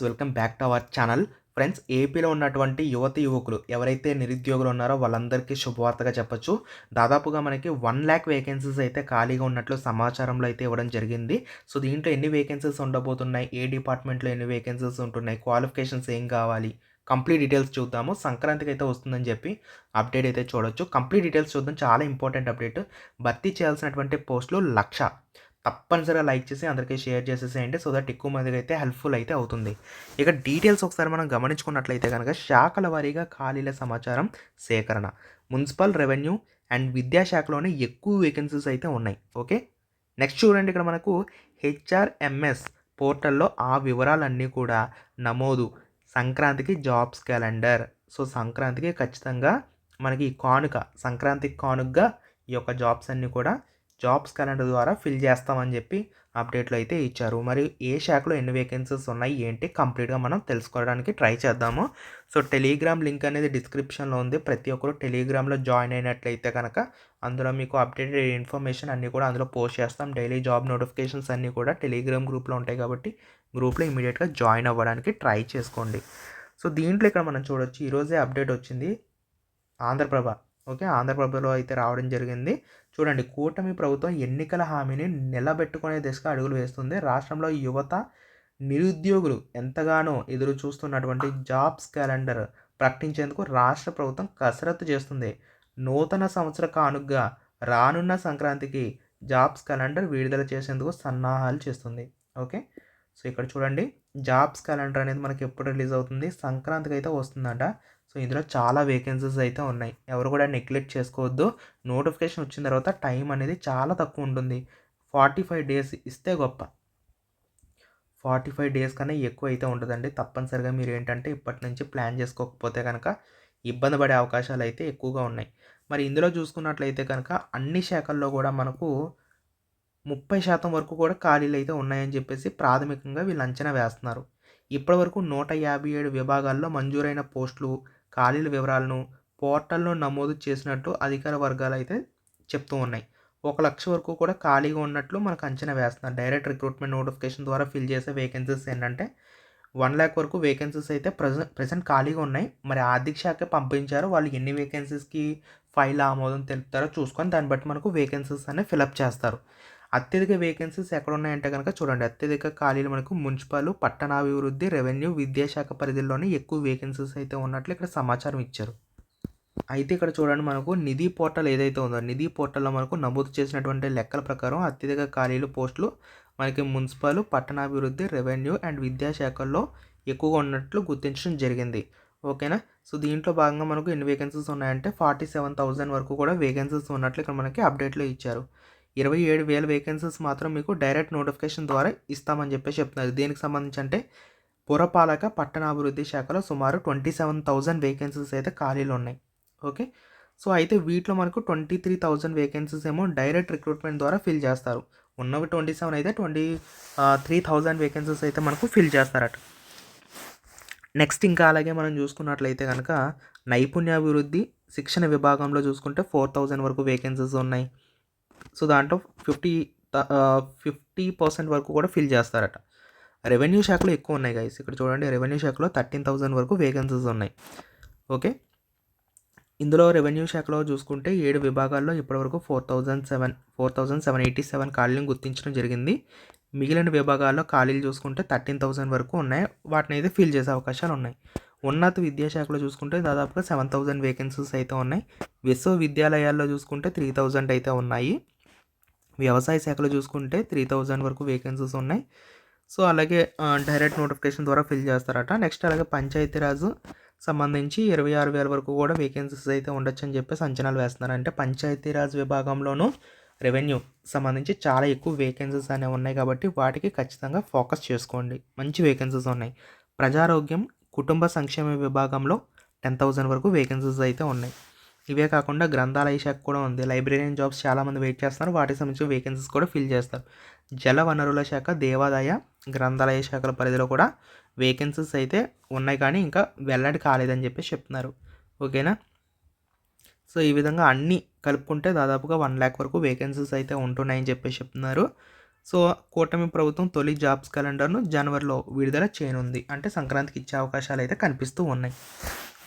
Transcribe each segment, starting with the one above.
Welcome back to our channel friends ఏపీలో ఉన్నటువంటి యువతి యువకులు ఎవరైతే నిరుద్యోగులు ఉన్నారో వాళ్ళందరికీ శుభవార్తగా చెప్పొచ్చు. దాదాపుగా మనకి వన్ ల్యాక్ వేకెన్సీస్ అయితే ఖాళీగా ఉన్నట్లు సమాచారంలో అయితే ఇవ్వడం జరిగింది. సో దీంట్లో ఎన్ని వేకెన్సీస్ ఉండబోతున్నాయి? ఏ డిపార్ట్మెంట్లో ఎన్ని వేకెన్సీస్ ఉంటున్నాయి? క్వాలిఫికేషన్స్ ఏం కావాలి? కంప్లీట్ డీటెయిల్స్ చూద్దాము. సంక్రాంతికి అయితే వస్తుందని చెప్పి అప్డేట్ అయితే చూడొచ్చు. కంప్లీట్ డీటెయిల్స్ చూద్దాం. చాలా ఇంపార్టెంట్ అప్డేట్ భర్తీ చేయాల్సినటువంటి పోస్టులు లక్ష. తప్పనిసరిగా లైక్ చేసి అందరికీ షేర్ చేసేసేయండి. సో దట్ ఎక్కువ మందికి అయితే హెల్ప్ఫుల్ అయితే అవుతుంది. ఇక డీటెయిల్స్ ఒకసారి మనం గమనించుకున్నట్లయితే కనుక శాఖల వారీగా ఖాళీల సమాచారం సేకరణ మున్సిపల్ రెవెన్యూ అండ్ విద్యాశాఖలోనే ఎక్కువ వేకెన్సీస్ అయితే ఉన్నాయి. ఓకే? నెక్స్ట్ చూడండి ఇక్కడ మనకు హెచ్ఆర్ఎంఎస్ పోర్టల్లో ఆ వివరాలన్నీ కూడా నమోదు. సంక్రాంతికి జాబ్స్ క్యాలెండర్. సో సంక్రాంతికి ఖచ్చితంగా మనకి ఈ కానుక సంక్రాంతి కానుకగా ఈ యొక్క జాబ్స్ అన్నీ కూడా జాబ్స్ కరెంట్ ద్వారా ఫిల్ చేస్తామని చెప్పి అప్డేట్లు అయితే ఇచ్చారు. మరి ఏ శాఖలో ఎన్ని వేకెన్సీస్ ఉన్నాయి ఏంటి కంప్లీట్గా మనం తెలుసుకోవడానికి ట్రై చేద్దాము. సో టెలిగ్రామ్ లింక్ అనేది డిస్క్రిప్షన్లో ఉంది. ప్రతి ఒక్కరు టెలిగ్రామ్లో జాయిన్ అయినట్లయితే కనుక అందులో మీకు అప్డేటెడ్ ఇన్ఫర్మేషన్ అన్నీ కూడా అందులో పోస్ట్ చేస్తాం. డైలీ జాబ్ నోటిఫికేషన్స్ అన్నీ కూడా టెలిగ్రామ్ గ్రూప్లో ఉంటాయి కాబట్టి గ్రూప్లో ఇమీడియట్గా జాయిన్ అవ్వడానికి ట్రై చేసుకోండి. సో దీంట్లో ఇక్కడ మనం చూడొచ్చు ఈరోజే అప్డేట్ వచ్చింది. ఆంధ్రప్రభ ఓకే ఆంధ్రప్రభలో అయితే రావడం జరిగింది. చూడండి కూటమి ప్రభుత్వం ఎన్నికల హామీని నిలబెట్టుకునే దిశగా అడుగులు వేస్తుంది. రాష్ట్రంలో యువత నిరుద్యోగులు ఎంతగానో ఎదురు చూస్తున్నటువంటి జాబ్స్ క్యాలెండర్ ప్రకటించేందుకు రాష్ట్ర ప్రభుత్వం కసరత్తు చేస్తుంది. నూతన సంవత్సర కానుగ్గా రానున్న సంక్రాంతికి జాబ్స్ క్యాలెండర్ విడుదల చేసేందుకు సన్నాహాలు చేస్తుంది. ఓకే సో ఇక్కడ చూడండి జాబ్స్ క్యాలెండర్ అనేది మనకి ఎప్పుడు రిలీజ్ అవుతుంది? సంక్రాంతికి అయితే వస్తుందంట. సో ఇందులో చాలా వేకెన్సీస్ అయితే ఉన్నాయి. ఎవరు కూడా నెగ్లెక్ట్ చేసుకోవద్దు. నోటిఫికేషన్ వచ్చిన తర్వాత టైం అనేది చాలా తక్కువ ఉంటుంది. ఫార్టీ ఫైవ్ డేస్ ఇస్తే గొప్ప. ఫార్టీ ఫైవ్ డేస్ కన్నా ఎక్కువ అయితే ఉంటుందండి. తప్పనిసరిగా మీరు ఏంటంటే ఇప్పటి నుంచి ప్లాన్ చేసుకోకపోతే కనుక ఇబ్బంది పడే అవకాశాలు అయితే ఎక్కువగా ఉన్నాయి. మరి ఇందులో చూసుకున్నట్లయితే కనుక అన్ని శాఖల్లో కూడా మనకు ముప్పై శాతం వరకు కూడా ఖాళీలు అయితే ఉన్నాయని చెప్పేసి ప్రాథమికంగా వీళ్ళు అంచనా వేస్తున్నారు. ఇప్పటివరకు నూట యాభై ఏడు విభాగాల్లో మంజూరైన పోస్టులు ఖాళీల వివరాలను పోర్టల్లో నమోదు చేసినట్టు అధికార వర్గాలు అయితే చెప్తూ ఉన్నాయి. ఒక లక్ష వరకు కూడా ఖాళీగా ఉన్నట్లు మనకు అంచనా వేస్తున్నారు. డైరెక్ట్ రిక్రూట్మెంట్ నోటిఫికేషన్ ద్వారా ఫిల్ చేసే వేకెన్సీస్ ఏంటంటే వన్ ల్యాక్ వరకు వేకెన్సీస్ అయితే ప్రజెంట్ ప్రజెంట్ ఖాళీగా ఉన్నాయి. మరి ఆర్థిక శాఖ పంపించారు వాళ్ళు ఎన్ని వేకెన్సీస్కి ఫైల్ ఆమోదం తెలుపుతారో చూసుకొని దాన్ని బట్టి మనకు వేకెన్సీస్ అనేవి ఫిలప్ చేస్తారు. అత్యధిక వేకెన్సీస్ ఎక్కడ ఉన్నాయంటే కనుక చూడండి. అత్యధిక ఖాళీలు మనకు మున్సిపల్ పట్టణాభివృద్ధి రెవెన్యూ విద్యాశాఖ పరిధిలోనే ఎక్కువ వేకెన్సీస్ అయితే ఉన్నట్లు ఇక్కడ సమాచారం ఇచ్చారు. అయితే ఇక్కడ చూడండి మనకు నిధి పోర్టల్ ఏదైతే ఉందో నిధి పోర్టల్లో మనకు నమోదు చేసినటువంటి లెక్కల ప్రకారం అత్యధిక ఖాళీలు పోస్టులు మనకి మున్సిపల్ పట్టణాభివృద్ధి రెవెన్యూ అండ్ విద్యాశాఖల్లో ఎక్కువగా ఉన్నట్లు గుర్తించడం జరిగింది. ఓకేనా? సో దీంట్లో భాగంగా మనకు ఎన్ని వేకెన్సీస్ ఉన్నాయంటే ఫార్టీ సెవెన్ థౌజండ్ వరకు కూడా వేకెన్సీస్ ఉన్నట్లు ఇక్కడ మనకి అప్డేట్లో ఇచ్చారు. ఇరవై ఏడు వేల వేకెన్సీస్ మాత్రం మీకు డైరెక్ట్ నోటిఫికేషన్ ద్వారా ఇస్తామని చెప్పేసి చెప్తున్నారు. దీనికి సంబంధించి అంటే పురపాలక పట్టణాభివృద్ధి శాఖలో సుమారు ట్వంటీ సెవెన్ థౌజండ్ వేకెన్సీస్ అయితే ఖాళీలు ఉన్నాయి. ఓకే? సో అయితే వీటిలో మనకు ట్వంటీ త్రీ థౌజండ్ వేకెన్సీస్ ఏమో డైరెక్ట్ రిక్రూట్మెంట్ ద్వారా ఫిల్ చేస్తారు. ఉన్నవి ట్వంటీ సెవెన్ అయితే ట్వంటీ త్రీ థౌజండ్ వేకెన్సీస్ అయితే మనకు ఫిల్ చేస్తారట. నెక్స్ట్ ఇంకా అలాగే మనం చూసుకున్నట్లయితే కనుక నైపుణ్యాభివృద్ధి శిక్షణ విభాగంలో చూసుకుంటే ఫోర్ థౌజండ్ వరకు వేకెన్సీస్ ఉన్నాయి. సో దాంట్లో ఫిఫ్టీ ఫిఫ్టీ పర్సెంట్ వరకు కూడా ఫిల్ చేస్తారట. రెవెన్యూ శాఖలో ఎక్కువ ఉన్నాయి గైస్ ఇక్కడ చూడండి రెవెన్యూ శాఖలో థర్టీన్ థౌజండ్ వరకు వేకెన్సీస్ ఉన్నాయి. ఓకే? ఇందులో రెవెన్యూ శాఖలో చూసుకుంటే ఏడు విభాగాల్లో ఇప్పటివరకు four thousand seven four thousand seven eighty seven ఖాళీలను గుర్తించడం జరిగింది. మిగిలిన విభాగాల్లో ఖాళీలు చూసుకుంటే థర్టీన్ థౌసండ్ వరకు ఉన్నాయి. వాటిని అయితే ఫిల్ చేసే అవకాశాలు ఉన్నాయి. ఉన్నత విద్యాశాఖలో చూసుకుంటే దాదాపుగా సెవెన్ థౌజండ్ వేకెన్సీస్ అయితే ఉన్నాయి. విశ్వవిద్యాలయాల్లో చూసుకుంటే త్రీ థౌజండ్ అయితే ఉన్నాయి. వ్యవసాయ శాఖలో చూసుకుంటే త్రీ థౌజండ్ వరకు వేకెన్సీస్ ఉన్నాయి. సో అలాగే డైరెక్ట్ నోటిఫికేషన్ ద్వారా ఫిల్ చేస్తారట. నెక్స్ట్ అలాగే పంచాయతీరాజ్ సంబంధించి ఇరవై ఆరు వేల వరకు కూడా వేకెన్సీస్ అయితే ఉండొచ్చు అని చెప్పేసి అంచనాలు వేస్తున్నారు. అంటే పంచాయతీరాజ్ విభాగంలోనూ రెవెన్యూ సంబంధించి చాలా ఎక్కువ వేకెన్సీస్ అనేవి ఉన్నాయి కాబట్టి వాటికి ఖచ్చితంగా ఫోకస్ చేసుకోండి. మంచి వేకెన్సీస్ ఉన్నాయి. ప్రజారోగ్యం కుటుంబ సంక్షేమ విభాగంలో టెన్ థౌజండ్ వరకు వేకెన్సీస్ అయితే ఉన్నాయి. ఇవే కాకుండా గ్రంథాలయ శాఖ కూడా ఉంది. లైబ్రేరియన్ జాబ్స్ చాలామంది వెయిట్ చేస్తున్నారు. వాటికి సంబంధించిన వేకెన్సీస్ కూడా ఫిల్ చేస్తారు. జల వనరుల శాఖ దేవాదాయ గ్రంథాలయ శాఖల పరిధిలో కూడా వేకెన్సీస్ అయితే ఉన్నాయి కానీ ఇంకా వెల్లడి కాలేదని చెప్పి చెప్తున్నారు. ఓకేనా? సో ఈ విధంగా అన్నీ కలుపుకుంటే దాదాపుగా వన్ ల్యాక్ వరకు వేకెన్సీస్ అయితే ఉంటున్నాయని చెప్పేసి చెప్తున్నారు. సో కూటమి ప్రభుత్వం తొలి జాబ్స్ క్యాలెండర్ను జనవరిలో విడుదల చేయనుంది. అంటే సంక్రాంతికి ఇచ్చే అవకాశాలు అయితే కనిపిస్తూ ఉన్నాయి.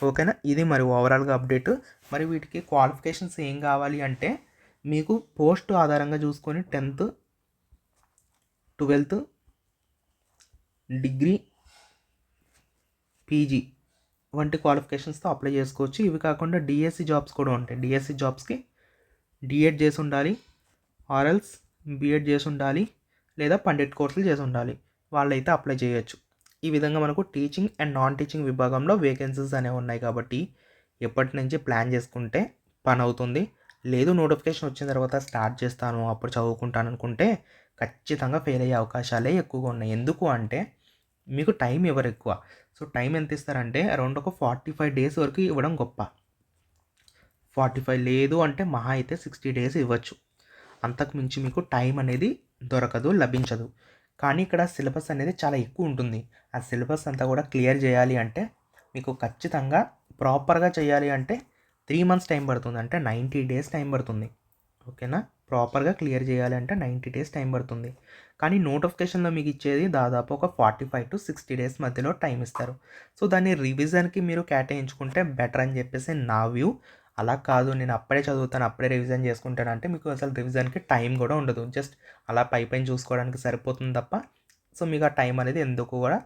ఓకేనా? ఇది మరి ఓవరాల్గా అప్డేట్ మరి వీటికి క్వాలిఫికేషన్స్ ఏం కావాలి అంటే మీకు పోస్ట్ ఆధారంగా చూసుకొని టెన్త్ ట్వెల్త్ డిగ్రీ పీజీ వంటి క్వాలిఫికేషన్స్తో అప్లై చేసుకోవచ్చు. ఇవి కాకుండా డిఎస్సి జాబ్స్ కూడా ఉంటాయి. డిఎస్సి జాబ్స్కి డిఎడ్ చేసి ఉండాలి. ఆర్ఎల్స్ బీఎడ్ చేసి ఉండాలి. లేదా పండిట్ కోర్సులు చేసి ఉండాలి. వాళ్ళైతే అప్లై చేయొచ్చు. ఈ విధంగా మనకు టీచింగ్ అండ్ నాన్ టీచింగ్ విభాగంలో వేకెన్సీస్ అనేవి ఉన్నాయి కాబట్టి ఎప్పటి నుంచి ప్లాన్ చేసుకుంటే పని అవుతుంది. లేదు నోటిఫికేషన్ వచ్చిన తర్వాత స్టార్ట్ చేస్తాను అప్పుడు చదువుకుంటాను అనుకుంటే ఖచ్చితంగా ఫెయిల్ అయ్యే అవకాశాలే ఎక్కువగా ఉన్నాయి. ఎందుకు అంటే మీకు టైం ఎవరు ఎక్కువ. సో టైం ఎంత ఇస్తారంటే అరౌండ్ ఒక ఫార్టీ ఫైవ్ డేస్ వరకు ఇవ్వడం గొప్ప. ఫార్టీ ఫైవ్ లేదు అంటే మహా అయితే సిక్స్టీ డేస్ ఇవ్వచ్చు. అంతకు మించి మీకు టైం అనేది దొరకదు లభించదు. కానీ ఇక్కడ సిలబస్ అనేది చాలా ఎక్కువ ఉంటుంది. ఆ సిలబస్ అంతా కూడా క్లియర్ చేయాలి అంటే మీకు ఖచ్చితంగా ప్రాపర్గా చేయాలి అంటే త్రీ మంత్స్ టైం పడుతుంది. అంటే నైంటీ డేస్ టైం పడుతుంది. ఓకేనా? ప్రాపర్గా క్లియర్ చేయాలి అంటే నైంటీ డేస్ టైం పడుతుంది. కానీ నోటిఫికేషన్లో మీకు ఇచ్చేది దాదాపు ఒక forty five to sixty days మధ్యలో టైం ఇస్తారు. సో దాన్ని రివిజన్కి మీరు కేటాయించుకుంటే బెటర్ అని చెప్పేసి నా వ్యూ. అలా కాదు. నేను అప్పుడే చదువుతాను అప్పుడే రివిజన్ చేసుకుంటాను అంటే మీకు అసలు రివిజన్కి టైం కూడా ఉండదు. జస్ట్ అలా పై పైన చూసుకోవడానికి సరిపోతుంది తప్ప సో మీకు ఆ టైం అనేది ఎందుకు కూడా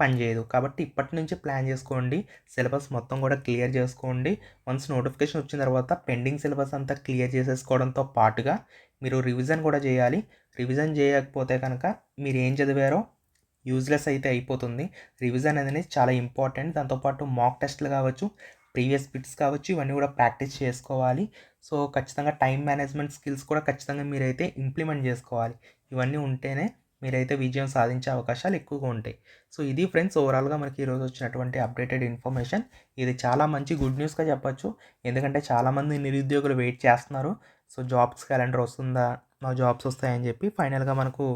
పనిచేయదు. కాబట్టి ఇప్పటి నుంచి ప్లాన్ చేసుకోండి. సిలబస్ మొత్తం కూడా క్లియర్ చేసుకోండి. వన్స్ నోటిఫికేషన్ వచ్చిన తర్వాత పెండింగ్ సిలబస్ అంతా క్లియర్ చేసేసుకోవడంతో పాటుగా మీరు రివిజన్ కూడా చేయాలి. రివిజన్ చేయకపోతే కనుక మీరు ఏం చదివారో యూజ్లెస్ అయితే అయిపోతుంది. రివిజన్ అనేది చాలా ఇంపార్టెంట్ దాంతోపాటు మాక్ టెస్ట్లు కావచ్చు ప్రీవియస్ బిట్స్ కావచ్చు ఇవన్నీ కూడా ప్రాక్టీస్ చేసుకోవాలి. సో ఖచ్చితంగా టైం మేనేజ్మెంట్ స్కిల్స్ కూడా ఖచ్చితంగా మీరైతే ఇంప్లిమెంట్ చేసుకోవాలి. ఇవన్నీ ఉంటేనే మీరైతే విజయం సాధించే అవకాశాలు ఎక్కువగా ఉంటాయి. సో ఇది ఫ్రెండ్స్ ఓవరాల్గా మనకి ఈరోజు వచ్చినటువంటి అప్డేటెడ్ ఇన్ఫర్మేషన్. ఇది చాలా మంచి గుడ్ న్యూస్గా చెప్పొచ్చు. ఎందుకంటే చాలామంది నిరుద్యోగులు వెయిట్ చేస్తున్నారు. సో జాబ్స్ క్యాలెండర్ వస్తుందా? మా జాబ్స్ వస్తాయని చెప్పి ఫైనల్గా మనకు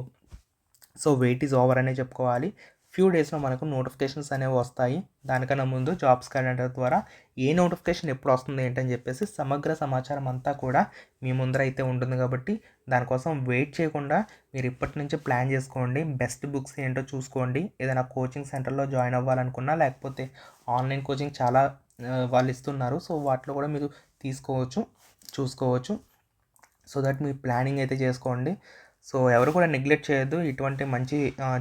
సో వెయిట్ ఈజ్ ఓవర్ అనే చెప్పుకోవాలి. ఫ్యూ డేస్లో మనకు నోటిఫికేషన్స్ అనేవి వస్తాయి. దానికన్నా ముందు జాబ్స్ క్యాలెండర్ ద్వారా ఏ నోటిఫికేషన్ ఎప్పుడు వస్తుంది ఏంటని చెప్పేసి సమగ్ర సమాచారం అంతా కూడా మీ ముందర అయితే ఉంటుంది కాబట్టి దానికోసం వెయిట్ చేయకుండా మీరు ఇప్పటి నుంచి ప్లాన్ చేసుకోండి. బెస్ట్ బుక్స్ ఏంటో చూసుకోండి. ఏదైనా కోచింగ్ సెంటర్లో జాయిన్ అవ్వాలనుకున్నా లేకపోతే ఆన్లైన్ కోచింగ్ చాలా వాళ్ళు ఇస్తున్నారు. సో వాటిలో కూడా మీరు తీసుకోవచ్చు చూసుకోవచ్చు. సో దట్ మీ ప్లానింగ్ అయితే చేసుకోండి. సో ఎవరు కూడా నెగ్లెక్ట్ చేయొద్దు. ఇటువంటి మంచి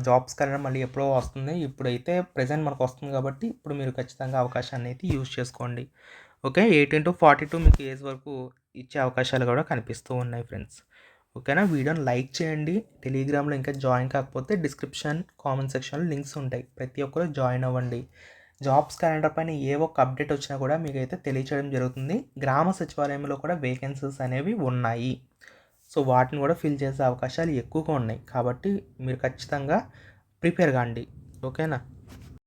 జాబ్స్ కన్నా మళ్ళీ ఎప్పుడో వస్తుంది. ఇప్పుడైతే ప్రజెంట్ మనకు వస్తుంది కాబట్టి ఇప్పుడు మీరు ఖచ్చితంగా అవకాశాన్ని అయితే యూజ్ చేసుకోండి. Okay? Eighteen to forty two మీకు ఏజ్ వరకు ఇచ్చే అవకాశాలు కూడా కనిపిస్తూ ఉన్నాయి ఫ్రెండ్స్. ఓకేనా? వీడియోని లైక్ చేయండి. టెలిగ్రామ్లో ఇంకా జాయిన్ కాకపోతే డిస్క్రిప్షన్ కామెంట్ సెక్షన్లో లింక్స్ ఉంటాయి. ప్రతి ఒక్కరు జాయిన్ అవ్వండి. జాబ్స్ క్యాలెండర్ పైన ఏ ఒక్క అప్డేట్ వచ్చినా కూడా మీకు అయితే తెలియచేయడం జరుగుతుంది. గ్రామ సచివాలయంలో కూడా వేకెన్సీస్ అనేవి ఉన్నాయి. సో వాటిని కూడా ఫిల్ చేసే అవకాశాలు ఎక్కువగా ఉన్నాయి. కాబట్టి మీరు ఖచ్చితంగా ప్రిపేర్ కాండి. ఓకేనా?